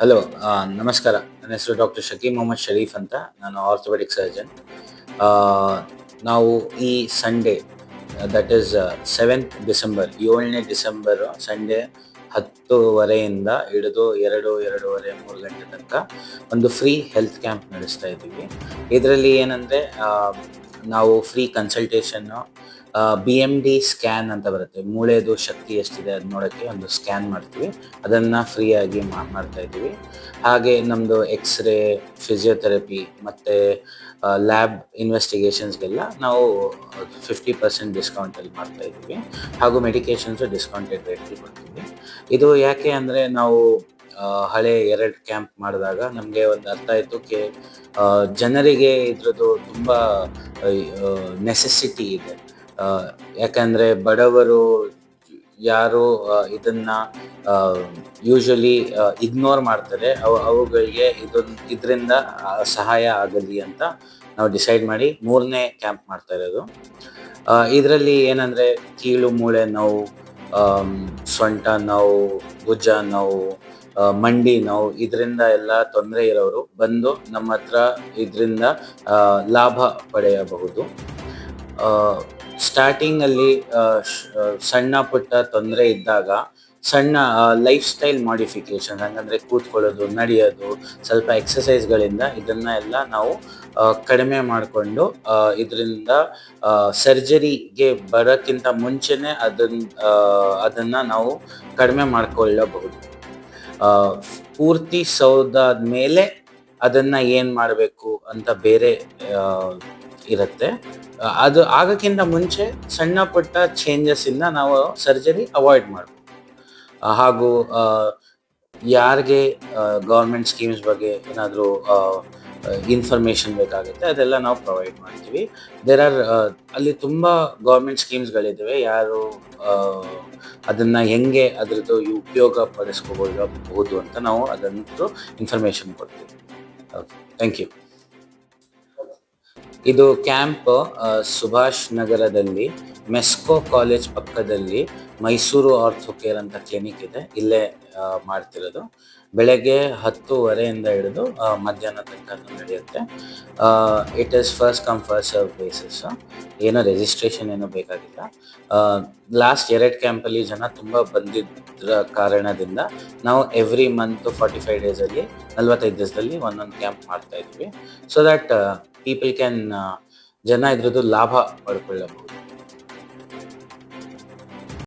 Hello ನಮಸ್ಕಾರ. ನನ್ನ ಹೆಸರು ಡಾಕ್ಟರ್ ಶಕೀಬ್ ಮೊಹಮ್ಮದ್ ಶರೀಫ್ ಅಂತ. ನಾನು ಆರ್ಥೋಪೆಟಿಕ್ ಸರ್ಜನ್ ನಾವು ಈ Sunday that is seventh December ಏಳನೇ ಡಿಸೆಂಬರ್ ಸಂಡೇ ಹತ್ತುವರೆಯಿಂದ ಹಿಡಿದು ಎರಡು, ಎರಡೂವರೆ, ಮೂರು ಗಂಟೆ ತನಕ ಒಂದು ಫ್ರೀ ಹೆಲ್ತ್ ಕ್ಯಾಂಪ್ ನಡೆಸ್ತಾ ಇದ್ದೀವಿ. ಇದರಲ್ಲಿ ಏನಂದರೆ ನಾವು ಫ್ರೀ ಕನ್ಸಲ್ಟೇಷನ್ನು ಬಿ ಎಂ ಡಿ ಸ್ಕ್ಯಾನ್ ಅಂತ ಬರುತ್ತೆ. ಮೂಳೆದು ಶಕ್ತಿ ಎಷ್ಟಿದೆ ಅದು ನೋಡೋಕ್ಕೆ ಒಂದು ಸ್ಕ್ಯಾನ್ ಮಾಡ್ತೀವಿ. ಅದನ್ನು ಫ್ರೀಯಾಗಿ ಮಾಡ್ತಾ ಇದ್ದೀವಿ. ಹಾಗೆ ನಮ್ಮದು ಎಕ್ಸ್ರೇ ಫಿಸಿಯೋಥೆರಪಿ ಮತ್ತು ಲ್ಯಾಬ್ ಇನ್ವೆಸ್ಟಿಗೇಷನ್ಸ್ಗೆಲ್ಲ ನಾವು ಫಿಫ್ಟಿ ಪರ್ಸೆಂಟ್ ಡಿಸ್ಕೌಂಟಲ್ಲಿ ಮಾಡ್ತಾ ಇದ್ದೀವಿ. ಹಾಗೂ ಮೆಡಿಕೇಷನ್ಸು ಡಿಸ್ಕೌಂಟೆಡ್ ರೇಟಲ್ಲಿ ಕೊಡ್ತೀವಿ. ಇದು ಯಾಕೆ ಅಂದರೆ ನಾವು ಹಳೆ ಎರಡು ಕ್ಯಾಂಪ್ ಮಾಡಿದಾಗ ನಮಗೆ ಒಂದು ಅರ್ಥ ಆಯಿತು ಕೆ ಜನರಿಗೆ ಇದ್ರದ್ದು ತುಂಬ ನೆಸೆಸಿಟಿ ಇದೆ. ಯಾಕಂದರೆ ಬಡವರು ಯಾರು ಇದನ್ನು ಯೂಶಲಿ ಇಗ್ನೋರ್ ಮಾಡ್ತಾರೆ. ಅವು, ಅವುಗಳಿಗೆ ಇದೊಂದು, ಇದರಿಂದ ಸಹಾಯ ಆಗಲಿ ಅಂತ ನಾವು ಡಿಸೈಡ್ ಮಾಡಿ ಮೂರನೇ ಕ್ಯಾಂಪ್ ಮಾಡ್ತಾ ಇರೋದು. ಇದರಲ್ಲಿ ಏನಂದರೆ ಕೀಳು ಮೂಳೆ ನೋವು ಸೊಂಟ ನೋವು, ಭುಜ ನೋವು ಮಂಡಿ ನೋವು ಇದರಿಂದ ಎಲ್ಲ ತೊಂದರೆ ಇರೋರು ಬಂದು ನಮ್ಮ ಹತ್ರ ಇದರಿಂದ ಲಾಭ ಪಡೆಯಬಹುದು. ಸ್ಟಾರ್ಟಿಂಗ್ ಅಲ್ಲಿ ಆ, ಶ್- ಸಣ್ಣ ಪುಟ್ಟ ತೊಂದರೆ ಇದ್ದಾಗ ಸಣ್ಣ ಲೈಫ್ ಸ್ಟೈಲ್ ಮಾಡಿಫಿಕೇಶನ್ ಹಂಗಂದ್ರೆ ಕೂತ್ಕೊಳ್ಳೋದು ನಡೆಯೋದು ಸ್ವಲ್ಪ ಎಕ್ಸಸೈಸ್ಗಳಿಂದ ಇದನ್ನ ಎಲ್ಲ ನಾವು ಕಡಿಮೆ ಮಾಡಿಕೊಂಡು ಇದರಿಂದ ಸರ್ಜರಿಗೆ ಬರೋಕ್ಕಿಂತ ಮುಂಚೆನೆ ಅದನ್ನ ಅದನ್ನು ನಾವು ಕಡಿಮೆ ಮಾಡ್ಕೊಳ್ಳಬಹುದು. ಪೂರ್ತಿ ಸೌದಾದ ಮೇಲೆ ಅದನ್ನ ಏನ್ ಮಾಡಬೇಕು ಅಂತ ಬೇರೆ ಇರುತ್ತೆ. ಅದು ಆಗಕ್ಕಿಂತ ಮುಂಚೆ ಸಣ್ಣ ಪುಟ್ಟ ಚೇಂಜಸ್ ಇಂದ ನಾವು ಸರ್ಜರಿ ಅವಾಯ್ಡ್ ಮಾಡಬೇಕು ಹಾಗೂ ಯಾರಿಗೆ ಗೌರ್ಮೆಂಟ್ ಸ್ಕೀಮ್ಸ್ ಬಗ್ಗೆ ಏನಾದರೂ ಇನ್ಫಾರ್ಮೇಶನ್ ಬೇಕಾಗುತ್ತೆ, ಅದೆಲ್ಲ ನಾವು ಪ್ರೊವೈಡ್ ಮಾಡ್ತೀವಿ. ದೇರ್ ಆರ್ ಅಲ್ಲಿ ತುಂಬ ಗೌರ್ಮೆಂಟ್ ಸ್ಕೀಮ್ಸ್ಗಳಿದ್ದಾವೆ ಯಾರು ಅದನ್ನು ಹೆಂಗೆ ಅದರದ್ದು ಉಪಯೋಗ ಪಡಿಸ್ಕೋಬಹುದು ಅಂತ ನಾವು ಅದನ್ನು ಇನ್ಫಾರ್ಮೇಷನ್ ಕೊಡ್ತೀವಿ. ಓಕೆ ಥ್ಯಾಂಕ್ ಯು ಇದು ಕ್ಯಾಂಪ್ ಸುಭಾಷ್ ನಗರದಲ್ಲಿ, ಮೆಸ್ಕೋ ಕಾಲೇಜ್ ಪಕ್ಕದಲ್ಲಿ ಮೈಸೂರು ಆರ್ಥೋ ಕೇರ್ ಅಂತ ಕ್ಲಿನಿಕ್ ಇದೆ. ಇಲ್ಲೇ ಮಾಡ್ತಿರೋದು. ಬೆಳಗ್ಗೆ ಹತ್ತುವರೆಯಿಂದ ಹಿಡಿದು ಮಧ್ಯಾಹ್ನ ತನಕ ನಡೆಯುತ್ತೆ. It is first come first serve basis ಏನೋ ರಿಜಿಸ್ಟ್ರೇಷನ್ ಏನೋ ಬೇಕಾಗಿಲ್ಲ. ಲಾಸ್ಟ್ ಎರಡು ಕ್ಯಾಂಪಲ್ಲಿ ಜನ ತುಂಬ ಬಂದಿದ್ರ ಕಾರಣದಿಂದ ನಾವು ಎವ್ರಿ ಮಂತ್ ಫಾರ್ಟಿ ಫೈವ್ ಡೇಸಲ್ಲಿ ನಲ್ವತ್ತೈದು ದಿವಸದಲ್ಲಿ ಒಂದೊಂದು ಕ್ಯಾಂಪ್ ಮಾಡ್ತಾ ಇದ್ವಿ. ಸೊ ದಟ್ ಪೀಪಲ್ ಕ್ಯಾನ್ ಜನ ಇದ್ರದ್ದು ಲಾಭ ಪಡ್ಕೊಳ್ಳಬಹುದು.